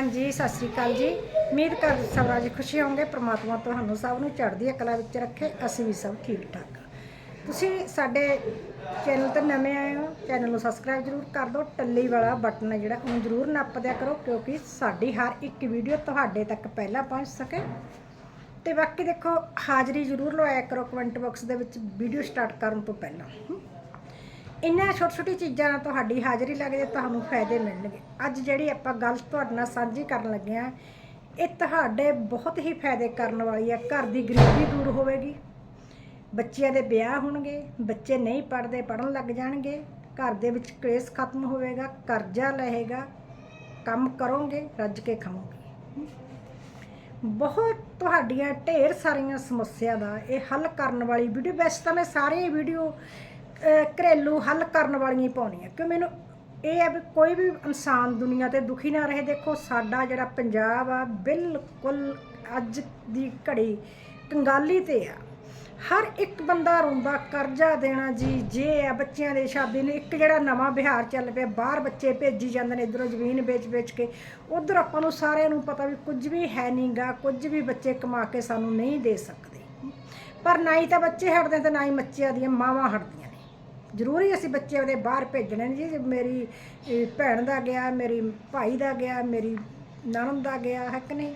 ਹਾਂਜੀ, ਸਤਿ ਸ੍ਰੀ ਅਕਾਲ ਜੀ। ਉਮੀਦ ਕਰ ਸਭ ਰਾਜੀ ਖੁਸ਼ੀ ਹੋਵੋਗੇ, ਪ੍ਰਮਾਤਮਾ ਤੁਹਾਨੂੰ ਸਭ ਨੂੰ ਚੜ੍ਹਦੀ ਕਲਾ ਵਿੱਚ ਰੱਖੇ, ਅਸੀਂ ਵੀ ਸਭ ਠੀਕ ਠਾਕ ਤੁਸੀਂ ਸਾਡੇ ਚੈਨਲ ਤੇ ਨਵੇਂ ਆਏ ਹੋ, ਚੈਨਲ ਨੂੰ ਸਬਸਕ੍ਰਾਈਬ ਜ਼ਰੂਰ ਕਰ ਦਿਓ, ਟੱਲੀ ਵਾਲਾ ਬਟਨ ਹੈ ਜਿਹੜਾ, ਉਹਨੂੰ ਜ਼ਰੂਰ ਨੱਪ ਦਿਆ ਕਰੋ, ਕਿਉਂਕਿ ਸਾਡੀ ਹਰ ਇੱਕ ਵੀਡੀਓ ਤੁਹਾਡੇ ਤੱਕ ਪਹਿਲਾਂ ਪਹੁੰਚ ਸਕੇ। ਤੇ ਬਾਕੀ ਦੇਖੋ, ਹਾਜ਼ਰੀ ਜ਼ਰੂਰ ਲਵਾਇਆ ਕਰੋ ਕਮੈਂਟ ਬਾਕਸ ਦੇ ਵਿੱਚ, ਵੀਡੀਓ ਸਟਾਰਟ ਕਰਨ ਤੋਂ ਪਹਿਲਾਂ। ਇਹਨਾਂ ਛੋਟੀ ਛੋਟੀ ਚੀਜ਼ਾਂ ਨਾਲ ਤੁਹਾਡੀ ਹਾਜ਼ਰੀ ਲੱਗ ਜੇ ਤੁਹਾਨੂੰ ਫਾਇਦੇ ਮਿਲਣਗੇ। ਅੱਜ ਜਿਹੜੀ ਆਪਾਂ ਗੱਲ ਤੁਹਾਡੇ ਨਾਲ ਸਾਂਝੀ ਕਰਨ ਲੱਗੇ ਆ ਇਹ ਤੁਹਾਡੇ ਬਹੁਤ ਹੀ ਫਾਇਦੇ ਕਰਨ ਵਾਲੀ ਹੈ। ਘਰ ਦੀ ਗਰੀਬੀ ਦੂਰ ਹੋਵੇਗੀ, ਬੱਚਿਆਂ ਦੇ ਵਿਆਹ ਹੋਣਗੇ, ਬੱਚੇ ਨਹੀਂ ਪੜ੍ਹਦੇ ਪੜਨ ਲੱਗ ਜਾਣਗੇ, ਘਰ ਦੇ ਵਿੱਚ ਕਲੇਸ਼ ਖਤਮ ਹੋਵੇਗਾ, ਕਰਜ਼ਾ ਲਹੇਗਾ ਕੰਮ ਕਰੋਗੇ, ਰੱਜ ਕੇ ਖਾਓਗੇ ਬਹੁਤ ਤੁਹਾਡੀਆਂ ਢੇਰ ਸਾਰੀਆਂ ਸਮੱਸਿਆ ਦਾ ਇਹ ਹੱਲ ਕਰਨ ਵਾਲੀ ਵੀਡੀਓ ਵੈਸੇ ਤਾਂ ਮੈਂ ਸਾਰੇ ਵੀਡੀਓ ਘਰੇਲੂ ਹੱਲ ਕਰਨ ਵਾਲੀਆਂ ਹੀ ਆ ਕਿਉਂ ਮੈਨੂੰ ਇਹ ਆ ਵੀ ਕੋਈ ਵੀ ਇਨਸਾਨ ਦੁਨੀਆ ਤੇ ਦੁਖੀ ਨਾ ਰਹੇ, ਦੇਖੋ ਸਾਡਾ ਜਿਹੜਾ ਪੰਜਾਬ ਆ, ਬਿਲਕੁਲ ਅੱਜ ਦੀ ਘੜੀ ਕੰਗਾਲੀ ਤੇ ਆ। ਹਰ ਇੱਕ ਬੰਦਾ ਰੋਂਦਾ, ਕਰਜ਼ਾ ਦੇਣਾ ਜੀ, ਜੇ ਆ ਬੱਚਿਆਂ ਦੇ ਸ਼ਾਦੀ ਨੂੰ, ਇੱਕ ਜਿਹੜਾ ਨਵਾਂ ਬਿਹਾਰ ਚੱਲ ਪਿਆ, ਬਾਹਰ ਬੱਚੇ ਭੇਜੀ ਜਾਂਦੇ ਨੇ, ਇਧਰੋਂ ਜ਼ਮੀਨ ਵੇਚ-ਵੇਚ ਕੇ, ਉਧਰ ਆਪਾਂ ਨੂੰ ਸਾਰਿਆਂ ਨੂੰ ਪਤਾ ਵੀ ਕੁਝ ਵੀ ਹੈ ਨਹੀਂਗਾ ਕੁਝ ਵੀ ਬੱਚੇ ਕਮਾ ਕੇ ਸਾਨੂੰ ਨਹੀਂ ਦੇ ਸਕਦੇ। ਪਰ ਨਾ ਹੀ ਤਾਂ ਬੱਚੇ ਹਟਦੇ ਤੇ ਨਾ ਹੀ ਬੱਚਿਆਂ ਦੀਆਂ ਮਾਵਾਂ ਹਟਦੀਆਂ। ਜ਼ਰੂਰੀ ਅਸੀਂ ਬੱਚੇ ਉਹਦੇ ਬਾਹਰ ਭੇਜਣੇ ਨੇ ਜੀ। ਮੇਰੀ ਭੈਣ ਦਾ ਗਿਆ, ਮੇਰੀ ਭਾਈ ਦਾ ਗਿਆ, ਮੇਰੀ ਨਣਦ ਦਾ ਗਿਆ, ਹੈ ਕਿ ਨਹੀਂ?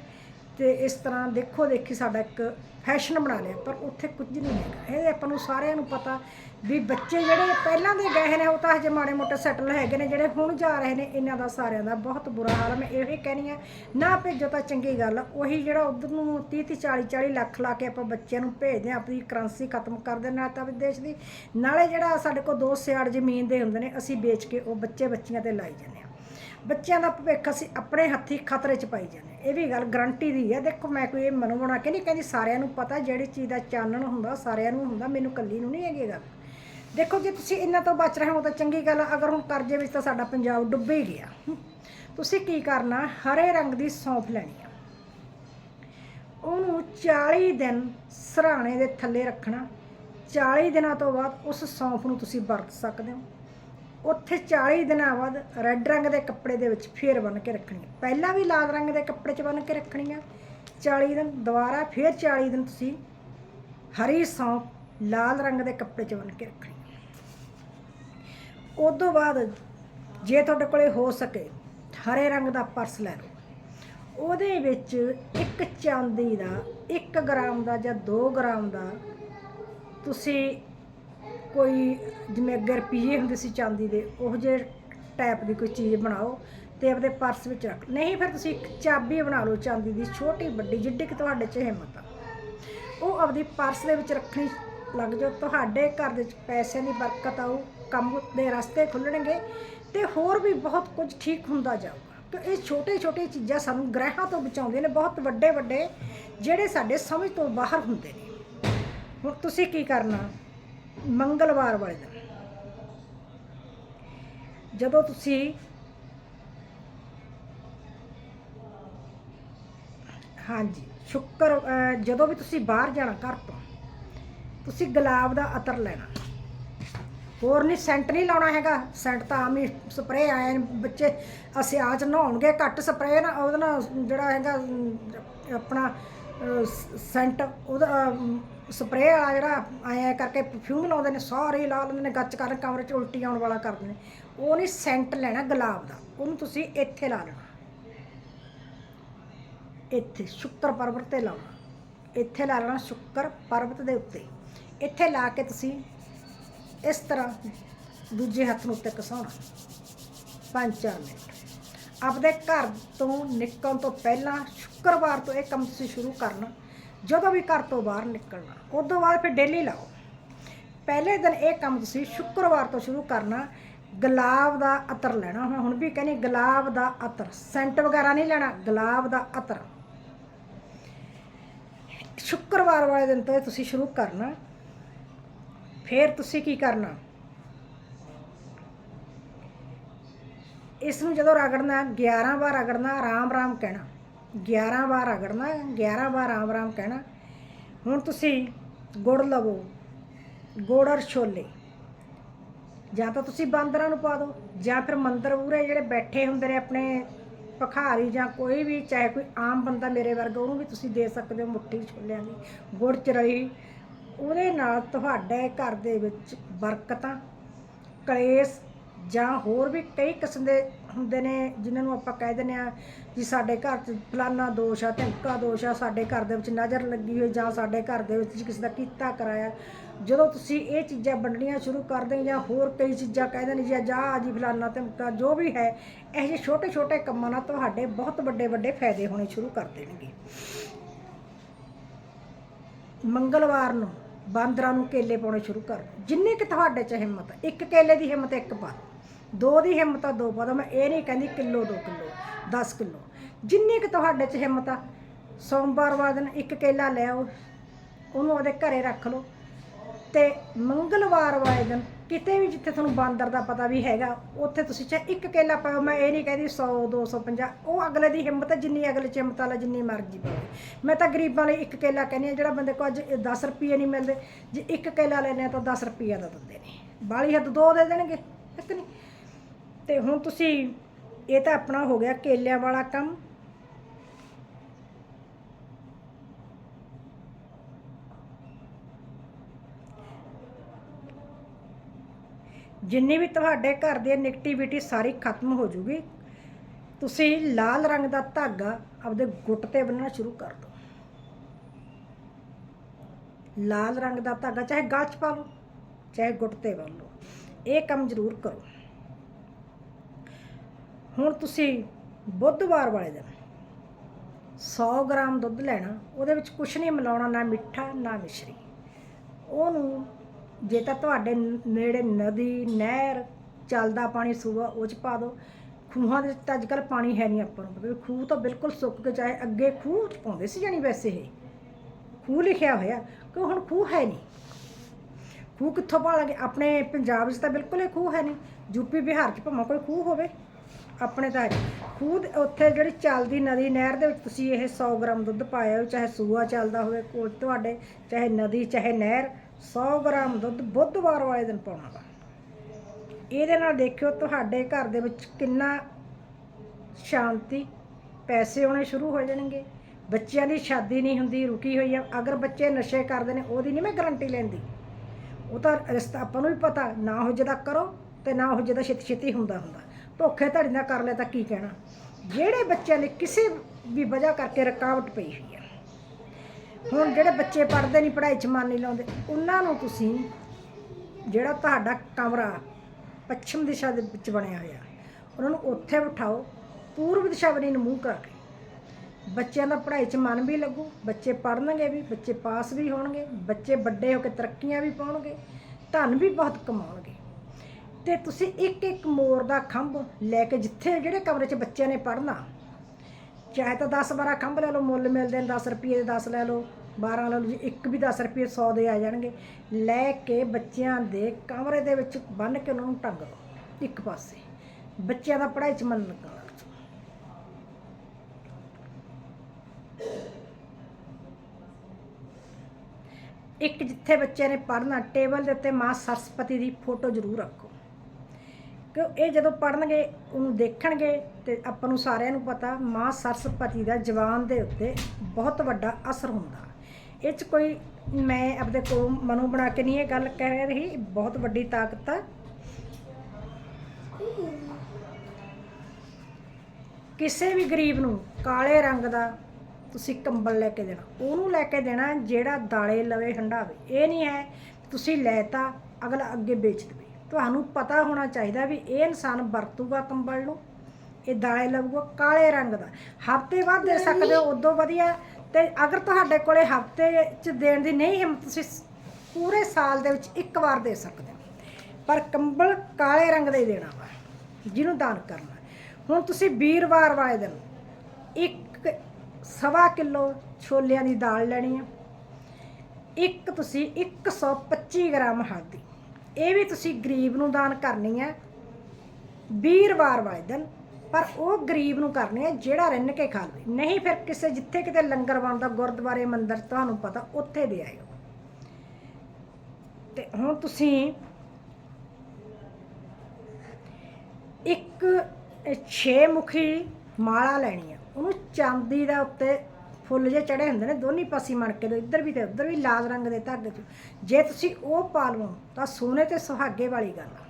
ਤੇ ਇਸ ਤਰ੍ਹਾਂ ਦੇਖੋ ਦੇਖੀ ਸਾਡਾ ਇੱਕ ਫੈਸ਼ਨ ਬਣਾ ਲਿਆ, ਪਰ ਉੱਥੇ ਕੁਝ ਨਹੀਂ ਹੈਗਾ। ਇਹ ਆਪਾਂ ਨੂੰ ਸਾਰਿਆਂ ਨੂੰ ਪਤਾ ਵੀ ਬੱਚੇ ਜਿਹੜੇ ਪਹਿਲਾਂ ਦੇ ਗਏ ਨੇ, ਉਹ ਤਾਂ ਹਜੇ ਮਾੜੇ ਮੋਟੇ ਸੈਟਲ ਹੈਗੇ ਨੇ, ਜਿਹੜੇ ਹੁਣ ਜਾ ਰਹੇ ਨੇ, ਇਹਨਾਂ ਦਾ ਸਾਰਿਆਂ ਦਾ ਬਹੁਤ ਬੁਰਾ ਹਾਲ ਹੈ ਮੈਂ ਇਹ ਹੀ ਕਹਿਣੀ ਆ, ਨਾ ਭੇਜੋ ਤਾਂ ਚੰਗੀ ਗੱਲ ਆ। ਉਹੀ ਜਿਹੜਾ ਉਧਰ ਨੂੰ 30 30 40 40 ਲੱਖ ਲਾ ਕੇ ਆਪਾਂ ਬੱਚਿਆਂ ਨੂੰ ਭੇਜਦੇ ਆ ਆਪਣੀ ਕਰੰਸੀ ਖਤਮ ਕਰ ਦੇ ਨਾਲ ਤਾਂ ਵਿਦੇਸ਼ ਦੀ। ਨਾਲੇ ਜਿਹੜਾ ਸਾਡੇ ਕੋਲ ਦੋ ਸਿਆੜ ਜ਼ਮੀਨ ਦੇ ਹੁੰਦੇ ਨੇ, ਅਸੀਂ ਵੇਚ ਕੇ ਉਹ ਬੱਚੇ ਬੱਚੀਆਂ ਤੇ ਲਾਈ ਜਾਂਦੇ ਆ ਬੱਚਿਆਂ ਦਾ ਭਵਿੱਖ ਅਸੀਂ ਆਪਣੇ ਹੱਥੀ ਖਤਰੇ 'ਚ ਪਾਈ ਜਾਂਦੇ ਹਾਂ। ਇਹ ਵੀ ਗੱਲ ਗਰੰਟੀ ਦੀ ਹੈ। ਦੇਖੋ, ਮੈਂ ਕੋਈ ਇਹ ਮਨੋਂ ਬਣਾ ਕੇ ਨਹੀਂ ਕਹਿੰਦੀ, ਸਾਰਿਆਂ ਨੂੰ ਪਤਾ, ਜਿਹੜੀ ਚੀਜ਼ ਦਾ ਚਾਨਣ ਹੁੰਦਾ ਸਾਰਿਆਂ ਨੂੰ ਹੁੰਦਾ, ਮੈਨੂੰ ਕੱਲੀ ਨੂੰ ਨਹੀਂ ਹੈਗੀ ਇਹ ਗੱਲ। ਦੇਖੋ, ਜੇ ਤੁਸੀਂ ਇਹਨਾਂ ਤੋਂ ਬਚ ਰਹੇ ਹੋ, ਤਾਂ ਚੰਗੀ ਗੱਲ ਆ। ਅਗਰ ਹੁਣ ਕਰਜ਼ੇ ਵਿੱਚ ਤਾਂ ਸਾਡਾ ਪੰਜਾਬ ਡੁੱਬ ਹੀ। ਗਿਆ ਤੁਸੀਂ ਕੀ ਕਰਨਾ? ਹਰੇ ਰੰਗ ਦੀ ਸੌਂਫ ਲੈਣੀ ਆ। ਉਹਨੂੰ 40 ਦਿਨ ਸਰਾਣੇ ਦੇ ਥੱਲੇ ਰੱਖਣਾ। 40 ਦਿਨਾਂ ਤੋਂ ਬਾਅਦ ਉਸ ਸੌਂਫ ਨੂੰ ਤੁਸੀਂ ਵਰਤ ਸਕਦੇ ਹੋ। ਉੱਥੇ 40 ਦਿਨਾਂ ਬਾਅਦ ਰੈੱਡ ਰੰਗ ਦੇ ਕੱਪੜੇ ਦੇ ਵਿੱਚ ਫੇਰ ਬੰਨ ਕੇ ਰੱਖਣੀ ਹੈ ਪਹਿਲਾਂ ਵੀ ਲਾਲ ਰੰਗ ਦੇ ਕੱਪੜੇ 'ਚ ਬੰਨ ਕੇ ਰੱਖਣੀ ਆ 40 ਦਿਨ ਦੁਬਾਰਾ ਫੇਰ 40 ਦਿਨ ਤੁਸੀਂ ਹਰੀ ਸੌਂਫ ਲਾਲ ਰੰਗ ਦੇ ਕੱਪੜੇ 'ਚ ਬੰਨ ਕੇ ਰੱਖਣੀ ਹੈ ਤੋਂ ਬਾਅਦ ਜੇ ਤੁਹਾਡੇ ਕੋਲੇ ਹੋ ਸਕੇ ਹਰੇ ਰੰਗ ਦਾ ਪਰਸ ਲੈ ਲਓ। ਉਹਦੇ ਵਿੱਚ ਇੱਕ ਚਾਂਦੀ ਦਾ 1 ਗ੍ਰਾਮ ਦਾ ਜਾਂ 2 ਗ੍ਰਾਮ ਦਾ ਤੁਸੀਂ ਕੋਈ ਜਿਵੇਂ ਅੱਗੇ ਰੁਪਈਏ ਹੁੰਦੇ ਸੀ ਚਾਂਦੀ ਦੇ, ਉਹ ਜੇ ਟਾਈਪ ਦੀ ਕੋਈ ਚੀਜ਼ ਬਣਾਓ ਤੇ ਆਪਣੇ ਪਰਸ ਵਿੱਚ ਰੱਖ। ਨਹੀਂ ਫਿਰ ਤੁਸੀਂ ਇੱਕ ਚਾਬੀ ਬਣਾ ਲਓ ਚਾਂਦੀ ਦੀ, ਛੋਟੀ, ਵੱਡੀ, ਜਿੱਡੀ ਕਿ ਤੁਹਾਡੇ 'ਚ ਹਿੰਮਤ ਆ। ਉਹ ਆਪਦੀ ਪਰਸ ਦੇ ਵਿੱਚ ਰੱਖਣੀ ਲੱਗ ਜਾਓ, ਤੁਹਾਡੇ ਘਰ ਦੇ ਵਿੱਚ ਪੈਸਿਆਂ ਦੀ ਬਰਕਤ ਆਊ, ਕੰਮ ਦੇ ਰਸਤੇ ਖੁੱਲਣਗੇ ਤੇ ਹੋਰ ਵੀ ਬਹੁਤ ਕੁਝ ਠੀਕ ਹੁੰਦਾ ਜਾਊਗਾ। ਕਿ ਇਹ ਛੋਟੇ ਛੋਟੇ ਚੀਜ਼ਾਂ ਸਾਨੂੰ ਗ੍ਰਹਿਾਂ ਤੋਂ ਬਚਾਉਂਦੇ ਨੇ, ਬਹੁਤ ਵੱਡੇ ਵੱਡੇ ਜਿਹੜੇ ਸਾਡੇ ਸਮਝ ਤੋਂ ਬਾਹਰ ਹੁੰਦੇ ਨੇ। ਹੁਣ ਤੁਸੀਂ ਕੀ ਕਰਨਾ? ਮੰਗਲਵਾਰ ਵਾਲੇ ਦਿਨ। ਜਦੋਂ ਤੁਸੀਂ ਹਾਂਜੀ, ਸ਼ੁੱਕਰ ਜਦੋਂ ਵੀ ਤੁਸੀਂ ਬਾਹਰ ਜਾਣਾ ਘਰ ਤੋਂ, ਤੁਸੀਂ ਗੁਲਾਬ ਦਾ ਅਤਰ ਲੈਣਾ। ਹੋਰ ਨਹੀਂ ਸੈਂਟ ਨਹੀਂ ਲਾਉਣਾ ਹੈਗਾ। ਸੈਂਟ ਤਾਂ ਆਮ ਹੀ ਸਪਰੇਅ ਆਏ ਬੱਚੇ। ਅਸੀਂ 'ਚ ਨਹਾਉਣਗੇ, ਘੱਟ ਸਪਰੇਅ ਨਾ, ਉਹਦੇ ਨਾਲ ਜਿਹੜਾ ਹੈਗਾ ਆਪਣਾ ਸੈਂਟ ਉਹਦਾ ਸਪਰੇਅ ਵਾਲਾ ਜਿਹੜਾ ਆਇਆ ਕਰਕੇ ਪਰਫਿਊਮ ਲਾਉਂਦੇ ਨੇ, ਸਾਰੇ ਲਾ ਲੈਂਦੇ ਨੇ, ਗੱਚ ਕਰਨ ਕਮਰੇ 'ਚ ਉਲਟੀ ਆਉਣ ਵਾਲਾ ਕਰਦੇ ਨੇ। ਉਹ ਨਹੀਂ ਸੈਂਟ ਲੈਣਾ ਗੁਲਾਬ ਦਾ, ਉਹਨੂੰ ਤੁਸੀਂ ਇੱਥੇ ਲਾ ਲੈਣਾ। ਇੱਥੇ ਸ਼ੁੱਕਰ ਪਰਬਤ ਤੇ ਲਾਉਣਾ। ਇੱਥੇ ਲਾ ਲੈਣਾ ਸ਼ੁੱਕਰ ਪਰਬਤ ਦੇ ਉੱਤੇ। ਇੱਥੇ ਲਾ ਕੇ ਤੁਸੀਂ ਇਸ ਤਰ੍ਹਾਂ ਦੂਜੇ ਹੱਥ ਨੂੰ ਉੱਤੇ ਕਸਾਉਣਾ ਪੰਜ ਚਾਰ ਮਿੰਟ। ਆਪਦੇ ਘਰ ਤੋਂ ਨਿਕਲਣ ਤੋਂ ਪਹਿਲਾਂ ਸ਼ੁੱਕਰਵਾਰ ਤੋਂ ਇਹ ਕੰਮ ਤੁਸੀਂ ਸ਼ੁਰੂ ਕਰਨਾ। ਜਦੋਂ ਵੀ ਘਰ ਤੋਂ ਬਾਹਰ ਨਿਕਲਣਾ, ਉਦੋਂ ਬਾਅਦ ਫਿਰ ਡੇਲੀ ਲਾਓ। ਪਹਿਲੇ ਦਿਨ ਇਹ ਕੰਮ ਤੁਸੀਂ ਸ਼ੁੱਕਰਵਾਰ ਤੋਂ ਸ਼ੁਰੂ ਕਰਨਾ, ਗੁਲਾਬ ਦਾ ਅਤਰ ਲੈਣਾ। ਮੈਂ ਹੁਣ ਵੀ ਕਹਿੰਦੀ, ਗੁਲਾਬ ਦਾ ਅਤਰ ਸੈਂਟ ਵਗੈਰਾ ਨਹੀਂ ਲੈਣਾ, ਗੁਲਾਬ ਦਾ ਅਤਰ। ਸ਼ੁੱਕਰਵਾਰ ਵਾਲੇ ਦਿਨ ਤੋਂ ਇਹ ਤੁਸੀਂ ਸ਼ੁਰੂ ਕਰਨਾ। ਫਿਰ ਤੁਸੀਂ ਕੀ ਕਰਨਾ? ਇਸ ਨੂੰ ਜਦੋਂ ਰਗੜਨਾ 11 ਵਾਰ ਰਗੜਨਾ ਆਰਾਮ ਰਾਮ ਕਹਿਣਾ। 11 ਵਾਰ ਰਗੜਨਾ 11 ਵਾਰ ਆਮ ਰਾਮ ਕਹਿਣਾ। ਹੁਣ ਤੁਸੀਂ ਗੁੜ ਲਵੋ, ਗੁੜ ਔਰ ਛੋਲੇ। ਜਾਂ ਤਾਂ ਤੁਸੀਂ ਬਾਂਦਰਾਂ ਨੂੰ ਪਾ ਦਿਓ, ਜਾਂ ਫਿਰ ਮੰਦਰ ਉਰੇ ਜਿਹੜੇ ਬੈਠੇ ਹੁੰਦੇ ਨੇ ਆਪਣੇ ਭਖਾਰੀ ਜਾਂ ਕੋਈ ਵੀ, ਚਾਹੇ ਕੋਈ ਆਮ ਬੰਦਾ ਮੇਰੇ ਵਰਗਾ, ਉਹਨੂੰ ਵੀ ਤੁਸੀਂ ਦੇ ਸਕਦੇ ਹੋ ਮੁੱਠੀ ਛੋਲਿਆਂ ਦੀ, ਗੁੜ ਚਰਈ। ਉਹਦੇ ਨਾਲ ਤੁਹਾਡੇ ਘਰ ਦੇ ਵਿੱਚ ਬਰਕਤਾਂ, ਕਲੇਸ਼ ਜਾਂ ਹੋਰ ਵੀ ਕਈ ਕਿਸਮ ਦੇ ਹੁੰਦੇ ਨੇ ਜਿਨ੍ਹਾਂ ਨੂੰ ਆਪਾਂ ਕਹਿ ਦਿੰਦੇ ਆ ਜੀ ਸਾਡੇ ਘਰ 'ਚ ਫਲਾਨਾ ਦੋਸ਼ ਆ, ਧਮਕਾ ਦੋਸ਼ ਆ, ਸਾਡੇ ਘਰ ਦੇ ਵਿੱਚ ਨਜ਼ਰ ਲੱਗੀ ਹੋਈ ਜਾਂ ਸਾਡੇ ਘਰ ਦੇ ਵਿੱਚ ਕਿਸੇ ਦਾ ਕੀਤਾ ਕਰਾਇਆ। ਜਦੋਂ ਤੁਸੀਂ ਇਹ ਚੀਜ਼ਾਂ ਵੰਡਣੀਆਂ ਸ਼ੁਰੂ ਕਰਦੇ ਜਾਂ ਹੋਰ ਕਈ ਚੀਜ਼ਾਂ ਕਹਿੰਦੇ ਨੇ, ਜਾਂ ਜਾ ਜੀ ਫਲਾਨਾ ਧਮਕਾ ਜੋ ਵੀ ਹੈ, ਇਹ ਜਿਹੇ ਛੋਟੇ ਛੋਟੇ ਕੰਮਾਂ ਨਾਲ ਤੁਹਾਡੇ ਬਹੁਤ ਵੱਡੇ ਵੱਡੇ ਫਾਇਦੇ ਹੋਣੇ ਸ਼ੁਰੂ ਕਰ ਦੇਣਗੇ। ਮੰਗਲਵਾਰ ਨੂੰ ਬਾਂਦਰਾਂ ਨੂੰ ਕੇਲੇ ਪਾਉਣੇ ਸ਼ੁਰੂ ਕਰ ਜਿੰਨੇ ਜਿੰਨੀ ਕਿ ਤੁਹਾਡੇ ਚ ਹਿੰਮਤ, ਇੱਕ ਕੇਲੇ ਦੀ ਹਿੰਮਤ ਇੱਕ ਪਾ ਦੋ ਦੀ ਹਿੰਮਤ ਆ ਦੋ ਪਾ ਦਿਓ। ਮੈਂ ਇਹ ਨਹੀਂ ਕਹਿੰਦੀ ਕਿਲੋ, ਦੋ ਕਿਲੋ 10 ਕਿਲੋ। ਜਿੰਨੀ ਕਿ ਤੁਹਾਡੇ ਚ ਹਿੰਮਤ ਆ, ਸੋਮਵਾਰ ਵਾਲੇ ਦਿਨ ਇੱਕ ਕੇਲਾ ਲੈ ਆਓ, ਉਹਨੂੰ ਉਹਦੇ ਘਰੇ ਰੱਖ ਲਓ ਤੇ ਮੰਗਲਵਾਰ ਵਾਲੇ ਦਿਨ ਕਿਤੇ ਵੀ ਜਿੱਥੇ ਤੁਹਾਨੂੰ ਬਾਂਦਰ ਦਾ ਪਤਾ ਵੀ ਹੈਗਾ, ਉੱਥੇ ਤੁਸੀਂ ਚਾਹੇ ਇੱਕ ਕੇਲਾ ਪਾਓ, ਮੈਂ ਇਹ ਨਹੀਂ ਕਹਿੰਦੀ 100 250 ਉਹ ਅਗਲੇ ਦੀ ਹਿੰਮਤ ਹੈ ਜਿੰਨੀ ਅਗਲੇ ਚ ਹਿੰਮਤ ਵਾਲਾ ਜਿੰਨੀ ਮਰਜ਼ੀ ਪਾਵੇ ਮੈਂ ਤਾਂ ਗਰੀਬਾਂ ਲਈ ਇੱਕ ਕੇਲਾ ਕਹਿੰਦੀ ਹਾਂ, ਜਿਹੜਾ ਬੰਦੇ ਕੋਲ ਅੱਜ 10 ਰੁਪਏ ਨਹੀਂ ਮਿਲਦੇ, ਜੇ ਇੱਕ ਕੇਲਾ ਲੈਣੇ ਆ ਤਾਂ 10 ਰੁਪਏ ਦਾ ਦਿੰਦੇ ਨੇ ਬਾਲੀ ਹੱਦ ਦੋ ਦੇ ਦੇਣਗੇ ਇੱਕ ਨਹੀਂ। ਤੇ ਹੁਣ ਤੁਸੀਂ, ਇਹ ਤਾਂ ਆਪਣਾ ਹੋ ਗਿਆ ਕੇਲਿਆਂ ਵਾਲਾ ਕੰਮ। ਜਿੰਨੀ ਵੀ ਤੁਹਾਡੇ ਘਰ ਦੀ ਨੈਗੇਟਿਵਿਟੀ ਸਾਰੀ ਖਤਮ ਹੋ ਜੂਗੀ, ਤੁਸੀਂ ਲਾਲ ਰੰਗ ਦਾ ਧਾਗਾ ਆਪਦੇ ਗੁੱਟ ਤੇ ਬੰਨਣਾ ਸ਼ੁਰੂ ਕਰ ਦਿਓ ਲਾਲ ਰੰਗ ਦਾ ਧਾਗਾ, ਚਾਹੇ ਗਾਲ ਪਾ ਲਓ, ਚਾਹੇ ਗੁੱਟ ਤੇ ਬੰਨ ਲਓ। ਇਹ ਕੰਮ ਜ਼ਰੂਰ ਕਰੋ। ਹੁਣ ਤੁਸੀਂ ਬੁੱਧਵਾਰ ਵਾਲੇ ਦਿਨ 100 ਗ੍ਰਾਮ ਦੁੱਧ ਲੈਣਾ, ਉਹਦੇ ਵਿੱਚ ਕੁਝ ਨਹੀਂ ਮਿਲਾਉਣਾ, ਨਾ ਮਿੱਠਾ, ਨਾ ਮਿਸ਼ਰੀ। ਉਹਨੂੰ ਜੇ ਤਾਂ ਤੁਹਾਡੇ ਨੇੜੇ ਨਦੀ, ਨਹਿਰ ਚੱਲਦਾ ਪਾਣੀ ਸੂਆ, ਉਹ ਚ ਪਾ ਦਿਓ। ਖੂਹਾਂ ਦੇ ਵਿੱਚ ਤਾਂ ਅੱਜ ਕੱਲ੍ਹ ਪਾਣੀ ਹੈ ਨਹੀਂ ਆਪਾਂ ਨੂੰ ਪਤਾ ਖੂਹ ਤਾਂ ਬਿਲਕੁਲ ਸੁੱਕ ਕੇ ਚਾਹੇ ਅੱਗੇ ਖੂਹ 'ਚ ਪਾਉਂਦੇ ਸੀ ਜਾਣੀ ਵੈਸੇ ਇਹ। ਖੂਹ ਲਿਖਿਆ ਹੋਇਆ ਕਿ ਹੁਣ ਖੂਹ ਹੈ ਨਹੀਂ? ਖੂਹ ਕਿੱਥੋਂ ਭਾਲਾਂਗੇ ਆਪਣੇ ਪੰਜਾਬ 'ਚ ਤਾਂ ਬਿਲਕੁਲ ਹੀ ਖੂਹ ਹੈ ਨਹੀਂ। ਯੂਪੀ ਬਿਹਾਰ 'ਚ ਭਾਵੇਂ ਕੋਈ ਖੂਹ ਹੋਵੇ। ਆਪਣੇ ਤਾਂ ਖੂਦ ਉੱਥੇ ਜਿਹੜੀ ਚੱਲਦੀ ਨਦੀ, ਨਹਿਰ ਦੇ ਵਿੱਚ ਤੁਸੀਂ ਇਹ 100 ਗ੍ਰਾਮ ਦੁੱਧ ਪਾਇਆ ਹੋ ਚਾਹੇ ਸੂਆ ਚੱਲਦਾ ਹੋਵੇ, ਕੋਲ ਤੁਹਾਡੇ, ਚਾਹੇ ਨਦੀ, ਚਾਹੇ ਨਹਿਰ 100 ਗ੍ਰਾਮ ਦੁੱਧ ਬੁੱਧਵਾਰ ਵਾਲੇ ਦਿਨ ਪਾਉਣਾ ਵਾ। ਇਹਦੇ ਨਾਲ ਦੇਖਿਓ ਤੁਹਾਡੇ ਘਰ ਦੇ ਵਿੱਚ ਕਿੰਨਾ ਸ਼ਾਂਤੀ, ਪੈਸੇ ਆਉਣੇ ਸ਼ੁਰੂ ਹੋ ਜਾਣਗੇ। ਬੱਚਿਆਂ ਦੀ ਸ਼ਾਦੀ ਨਹੀਂ ਹੁੰਦੀ, ਰੁਕੀ ਹੋਈ ਆ। ਅਗਰ ਬੱਚੇ ਨਸ਼ੇ ਕਰਦੇ ਨੇ, ਉਹਦੀ ਨਹੀਂ ਮੈਂ ਗਰੰਟੀ ਲੈਂਦੀ। ਉਹ ਤਾਂ ਰਿਸ਼ਤਾ ਆਪਾਂ ਨੂੰ ਵੀ ਪਤਾ, ਨਾ ਹੋ ਜਿਹਦਾ ਕਰੋ ਤੇ ਨਾ ਹੋ ਜਿਹਦਾ ਛੇਤੀ ਛੇਤੀ ਹੁੰਦਾ ਹੁੰਦਾ ਧੋਖੇ ਧੜੀ ਨਾਲ ਕਰ ਲਿਆ ਤਾਂ ਕੀ ਕਹਿਣਾ? ਜਿਹੜੇ ਬੱਚਿਆਂ ਨੇ ਕਿਸੇ ਵੀ ਵਜ੍ਹਾ ਕਰਕੇ ਰੁਕਾਵਟ ਪਈ ਹੋਈ ਹੈ ਹੁਣ ਜਿਹੜੇ ਬੱਚੇ ਪੜ੍ਹਦੇ ਨਹੀਂ, ਪੜ੍ਹਾਈ 'ਚ ਮਨ ਨਹੀਂ ਲਾਉਂਦੇ, ਉਹਨਾਂ ਨੂੰ ਤੁਸੀਂ ਜਿਹੜਾ ਤੁਹਾਡਾ ਕਮਰਾ ਪੱਛਮ ਦਿਸ਼ਾ ਦੇ ਵਿੱਚ ਬਣਿਆ ਹੋਇਆ, ਉਹਨਾਂ ਨੂੰ ਉੱਥੇ ਬਿਠਾਓ, ਪੂਰਬ ਦਿਸ਼ਾ ਬਣੀ ਨੂੰ ਮੂੰਹ ਕਰਕੇ। ਬੱਚਿਆਂ ਦਾ ਪੜ੍ਹਾਈ 'ਚ ਮਨ ਵੀ ਲੱਗੂ, ਬੱਚੇ ਪੜ੍ਹਨਗੇ ਵੀ, ਬੱਚੇ ਪਾਸ ਵੀ ਹੋਣਗੇ, ਬੱਚੇ ਵੱਡੇ ਹੋ ਕੇ ਤਰੱਕੀਆਂ ਵੀ ਪਾਉਣਗੇ, ਧਨ ਵੀ ਬਹੁਤ ਕਮਾਉਣਗੇ। ਤੇ ਤੁਸੀਂ ਇੱਕ ਇੱਕ ਮੋਰ ਦਾ ਖੰਭ ਲੈ ਕੇ ਜਿੱਥੇ ਜਿਹੜੇ ਕਮਰੇ 'ਚ ਬੱਚਿਆਂ ਨੇ ਪੜ੍ਹਨਾ, ਚਾਹੇ ਤਾਂ 10 12 ਖੰਭ ਲੈ ਲਓ, ਮੁੱਲ ਮਿਲਦੇ ਨੇ 10 ਰੁਪਏ ਦੇ 10 ਲੈ ਲਓ 12 ਲੈ ਲਓ, ਜੀ, ਇੱਕ ਵੀ 10 ਰੁਪਏ 100 ਦੇ ਆ ਜਾਣਗੇ। ਲੈ ਕੇ ਬੱਚਿਆਂ ਦੇ ਕਮਰੇ ਦੇ ਵਿੱਚ ਬੰਨ੍ਹ ਕੇ ਉਹਨਾਂ ਨੂੰ ਟੰਗ ਦਿਓ, ਇੱਕ ਪਾਸੇ। ਬੱਚਿਆਂ ਦਾ ਪੜ੍ਹਾਈ 'ਚ ਮਨ ਲੱਗਣ ਇੱਕ ਜਿੱਥੇ ਬੱਚੇ ਨੇ ਪੜ੍ਹਨਾ, ਟੇਬਲ ਦੇ ਉੱਤੇ ਮਾਂ ਸਰਸਪਤੀ ਦੀ ਫੋਟੋ ਜ਼ਰੂਰ ਰੱਖੋ। ਕਿ ਇਹ ਜਦੋਂ ਪੜਨਗੇ ਉਹਨੂੰ ਦੇਖਣਗੇ ਤੇ ਆਪਾਂ ਨੂੰ ਸਾਰਿਆਂ ਨੂੰ ਪਤਾ, ਮਾਂ ਸਰਸਪਤੀ ਦਾ ਜਵਾਨ ਦੇ ਉੱਤੇ ਬਹੁਤ ਵੱਡਾ ਅਸਰ ਹੁੰਦਾ। ਇਹ ਚ ਕੋਈ ਮੈਂ ਆਪਦੇ ਕੋਲ ਮਨੋਂ ਬਣਾ ਕੇ ਨਹੀਂ ਇਹ ਗੱਲ ਕਹਿ ਰਹੀ, ਬਹੁਤ ਵੱਡੀ ਤਾਕਤ ਆ। ਕਿਸੇ ਵੀ ਗਰੀਬ ਨੂੰ ਕਾਲੇ ਰੰਗ ਦਾ ਤੁਸੀਂ ਕੰਬਲ ਲੈ ਕੇ ਦੇਣਾ, ਉਹਨੂੰ ਲੈ ਕੇ ਦੇਣਾ ਜਿਹੜਾ ਦਾਲੇ ਲਵੇ ਹੰਡਾਵੇ ਇਹ ਨਹੀਂ ਹੈ, ਤੁਸੀਂ ਲੈਤਾ ਅਗਲਾ ਅੱਗੇ ਵੇਚ ਦੇਵੇ। ਤੁਹਾਨੂੰ ਪਤਾ ਹੋਣਾ ਚਾਹੀਦਾ ਵੀ ਇਹ ਇਨਸਾਨ ਵਰਤੂਗਾ ਕੰਬਲ ਨੂੰ ਇਹ ਦਾਲੇ ਲਊਗਾ ਕਾਲੇ ਰੰਗ ਦਾ। ਹਫ਼ਤੇ ਬਾਅਦ ਦੇ ਸਕਦੇ ਹੋ ਉਦੋਂ ਵਧੀਆ। ਤੇ ਅਗਰ ਤੁਹਾਡੇ ਕੋਲੇ ਹਫ਼ਤੇ ਚ ਦੇਣ ਦੀ ਨਹੀਂ ਹਿੰਮਤ ਤੁਸੀਂ ਪੂਰੇ ਸਾਲ ਦੇ ਵਿੱਚ ਇੱਕ ਵਾਰ ਦੇ ਸਕਦੇ ਹੋ। ਪਰ ਕੰਬਲ ਕਾਲੇ ਰੰਗ ਦਾ ਹੀ ਦੇਣਾ ਵਾ ਜਿਹਨੂੰ ਦਾਨ ਕਰਨਾ। ਹੁਣ ਤੁਸੀਂ ਵੀਰਵਾਰ ਵਾਲੇ ਦਿਨ ਇੱਕ ਸਵਾ ਕਿਲੋ ਛੋਲਿਆਂ ਦੀ ਦਾਲ ਲੈਣੀ ਆ। ਇੱਕ ਤੁਸੀਂ 125 ਗ੍ਰਾਮ ਹਲਦੀ। ਇਹ ਵੀ ਤੁਸੀਂ ਗਰੀਬ ਨੂੰ ਦਾਨ ਕਰਨੀ ਹੈ। ਵੀਰਵਾਰ ਵਾਲੇ ਦਿਨ, ਪਰ ਉਹ ਗਰੀਬ ਨੂੰ ਕਰਨੀ ਹੈ ਜਿਹੜਾ ਰਿੰਨ ਕੇ ਖਾ ਲਵੇ। ਨਹੀਂ ਫਿਰ ਕਿਸੇ ਜਿੱਥੇ ਕਿਤੇ ਲੰਗਰ ਬਣਦਾ, ਗੁਰਦੁਆਰੇ, ਮੰਦਿਰ, ਤੁਹਾਨੂੰ ਪਤਾ, ਉੱਥੇ ਦੇ ਆਇਓ। ਤੇ ਹੁਣ ਤੁਸੀਂ ਇੱਕ ਛੇ ਮੁਖੀ ਮਾਲਾ ਲੈਣੀ ਆ ਉਹਨੂੰ ਚਾਂਦੀ ਦਾ ਉੱਤੇ ਫੁੱਲ ਜੇ ਚੜੇ ਹੁੰਦੇ ਨੇ, ਦੋਨੀ ਪਾਸੇ ਮਣਕੇ ਦੇ, ਇੱਧਰ ਵੀ ਤੇ ਉੱਧਰ ਵੀ ਲਾਲ ਰੰਗ ਦੇ ਧਾਗੇ 'ਚ। ਜੇ ਤੁਸੀਂ ਉਹ ਪਾ ਲਵੋ, ਤਾਂ ਸੋਨੇ ਤੇ ਸੁਹਾਗੇ ਵਾਲੀ ਗੱਲ ਆ।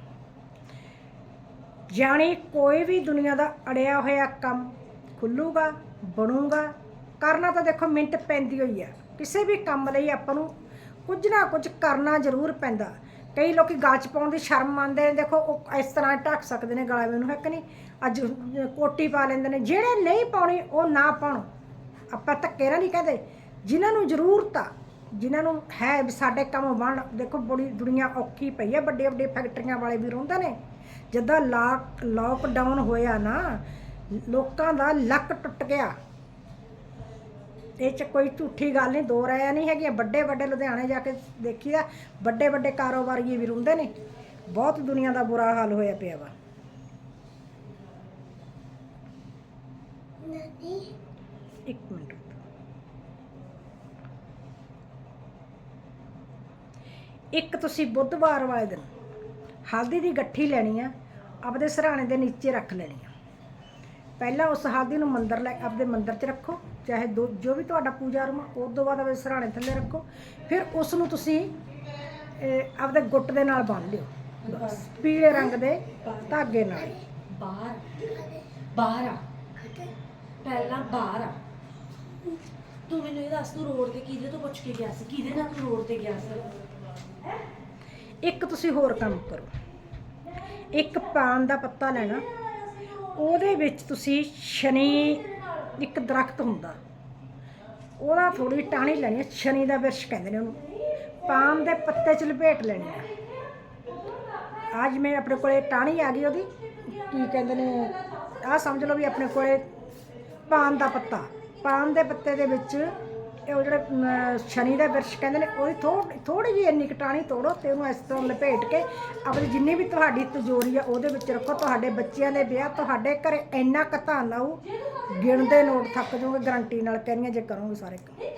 ਜਾਣੀ ਕੋਈ ਵੀ ਦੁਨੀਆ ਦਾ ਅੜਿਆ ਹੋਇਆ ਕੰਮ ਖੁੱਲੂਗਾ, ਬਣੂਗਾ, ਕਰਨਾ ਤਾਂ ਦੇਖੋ ਮਿੰਟ ਪੈਂਦੀ ਹੋਈ ਆ। ਕਿਸੇ ਵੀ ਕੰਮ ਲਈ ਆਪਾਂ ਨੂੰ ਕੁਝ ਨਾ ਕੁਝ ਕਰਨਾ ਜ਼ਰੂਰ ਪੈਂਦਾ। ਕਈ ਲੋਕੀ ਗਾਚ ਪਾਉਣ ਦੀ ਸ਼ਰਮ ਮੰਨਦੇ ਨੇ, ਦੇਖੋ ਉਹ ਇਸ ਤਰ੍ਹਾਂ ਢੱਕ ਸਕਦੇ ਨੇ ਗਲਾ ਮੈਨੂੰ ਹੈ ਨਹੀਂ? ਅੱਜ ਕੋਟੀ ਪਾ ਲੈਂਦੇ ਨੇ, ਜਿਹੜੇ ਨਹੀਂ ਪਾਉਣੀ ਉਹ ਨਾ ਪਾਉਣ। ਆਪਾਂ ਧੱਕੇ ਨਾਲ ਨਹੀਂ ਕਹਿੰਦੇ। ਜਿਨ੍ਹਾਂ ਨੂੰ ਜ਼ਰੂਰਤ ਆ, ਜਿਨ੍ਹਾਂ ਨੂੰ ਹੈ ਵੀ ਸਾਡੇ ਕੰਮ ਬਣ, ਦੇਖੋ ਬੜੀ ਦੁਨੀਆ ਔਖੀ ਪਈ ਹੈ ਵੱਡੇ ਵੱਡੇ ਫੈਕਟਰੀਆਂ ਵਾਲੇ ਵੀ ਰੋਂਦੇ ਨੇ। ਜਦੋਂ ਲਾਕ ਲਾਕਡਾਊਨ ਹੋਇਆ ਨਾ, ਲੋਕਾਂ ਦਾ ਲੱਕ ਟੁੱਟ ਗਿਆ। ਇਹ ਚ ਕੋਈ ਝੂਠੀ ਗੱਲ ਨਹੀਂ, ਦੋ ਰਾਇਆ ਨਹੀਂ ਹੈਗੀਆਂ, ਵੱਡੇ ਵੱਡੇ ਲੁਧਿਆਣੇ ਜਾ ਕੇ ਦੇਖੀਦਾ, ਵੱਡੇ ਵੱਡੇ ਕਾਰੋਬਾਰੀ ਵੀ ਰੋਂਦੇ ਨੇ। ਬਹੁਤ ਦੁਨੀਆ ਦਾ ਬੁਰਾ ਹਾਲ ਹੋਇਆ ਪਿਆ ਵਾ ਇੱਕ ਮਿੰਟ ਰੁਕੋ। ਇੱਕ ਤੁਸੀਂ ਬੁੱਧਵਾਰ ਵਾਲੇ ਦਿਨ ਹਲਦੀ ਦੀ ਗੱਠੀ ਲੈਣੀ ਆ ਆਪਦੇ ਸਰਾਣੇ ਦੇ ਨੀਚੇ ਰੱਖ ਲੈਣੀ ਆ। ਪਹਿਲਾਂ ਉਸ ਹਲਦੀ ਨੂੰ ਮੰਦਰ ਲੈ ਆਪਦੇ ਮੰਦਰ 'ਚ ਰੱਖੋ ਚਾਹੇ ਦੋ ਜੋ ਵੀ ਤੁਹਾਡਾ ਪੂਜਾ ਰੂਮ ਆ, ਉਸ ਤੋਂ ਬਾਅਦ ਆਪਦੇ ਸਰਾਣੇ ਥੱਲੇ ਰੱਖੋ। ਫਿਰ ਉਸ ਨੂੰ ਤੁਸੀਂ ਆਪਦੇ ਗੁੱਟ ਦੇ ਨਾਲ ਬੰਨ੍ਹ ਲਿਓ ਪੀਲੇ ਰੰਗ ਦੇ ਧਾਗੇ ਨਾਲ। ਬਾਹਰ ਬਾਹਰ ਆ। ਪਹਿਲਾਂ ਬਾਹਰ ਆ। ਤੂੰ ਮੈਨੂੰ ਇਹ ਦੱਸ ਤੂੰ ਰੋਡ ਤੇ ਕਿਹਦੇ ਤੋਂ ਪੁੱਛ ਕੇ ਗਿਆ ਸੀ? ਕਿਹਦੇ ਨਾਲ ਤੂੰ ਰੋਡ ਤੇ ਗਿਆ ਸੀ? ਇੱਕ ਤੁਸੀਂ ਹੋਰ ਕੰਮ ਕਰੋ। ਇੱਕ ਪਾਨ ਦਾ ਪੱਤਾ ਲੈਣਾ, ਉਹਦੇ ਵਿੱਚ ਤੁਸੀਂ ਸ਼ਨੀ ਇੱਕ ਦਰਖਤ ਹੁੰਦਾ। ਉਹਦਾ ਥੋੜੀ ਟਾਹਣੀ ਲੈਣੀ ਹੈ, ਸ਼ਨੀ ਦਾ ਵਿਰਸ਼ ਕਹਿੰਦੇ ਨੇ ਉਹਨੂੰ। ਪਾਨ ਦੇ ਪੱਤੇ ਚ ਲਪੇਟ ਲੈਣੀ ਆ ਅੱਜ ਮੈਂ ਆਪਣੇ ਕੋਲੇ ਟਾਹਣੀ ਆ ਗਈ ਉਹਦੀ, ਕੀ ਕਹਿੰਦੇ ਨੇ, ਆਹ ਸਮਝ ਲਓ ਵੀ ਆਪਣੇ ਕੋਲੇ ਪਾਨ ਦਾ ਪੱਤਾ। ਪਾਨ ਦੇ ਪੱਤੇ ਦੇ ਵਿੱਚ ਇਹ ਉਹ ਜਿਹੜੇ ਸ਼ਨੀ ਦਾ ਬਿਰਸ਼ ਕਹਿੰਦੇ ਨੇ, ਉਹਦੀ ਥੋੜੀ ਥੋੜੀ ਜਿਹੀ ਇੰਨੀ ਕਟਾਣੀ ਤੋੜੋ ਤੇ ਉਹਨੂੰ ਇਸ ਤਰ੍ਹਾਂ ਲਪੇਟ ਕੇ ਆਪਣੀ ਜਿੰਨੀ ਵੀ ਤੁਹਾਡੀ ਤਜੋਰੀ ਆ, ਉਹਦੇ ਵਿੱਚ ਰੱਖੋ। ਤੁਹਾਡੇ ਬੱਚਿਆਂ ਦੇ ਵਿਆਹ ਤੁਹਾਡੇ ਘਰੇ ਇੰਨਾ ਕਤਾਨ ਆਊ, ਗਿਣਦੇ ਨੋਟ ਥੱਕ ਜਾਓਗੇ, ਗਰੰਟੀ ਨਾਲ ਕਹਿੰਦੀਆਂ ਜੇ ਕਰੋਗੇ ਸਾਰੇ ਕੰਮ।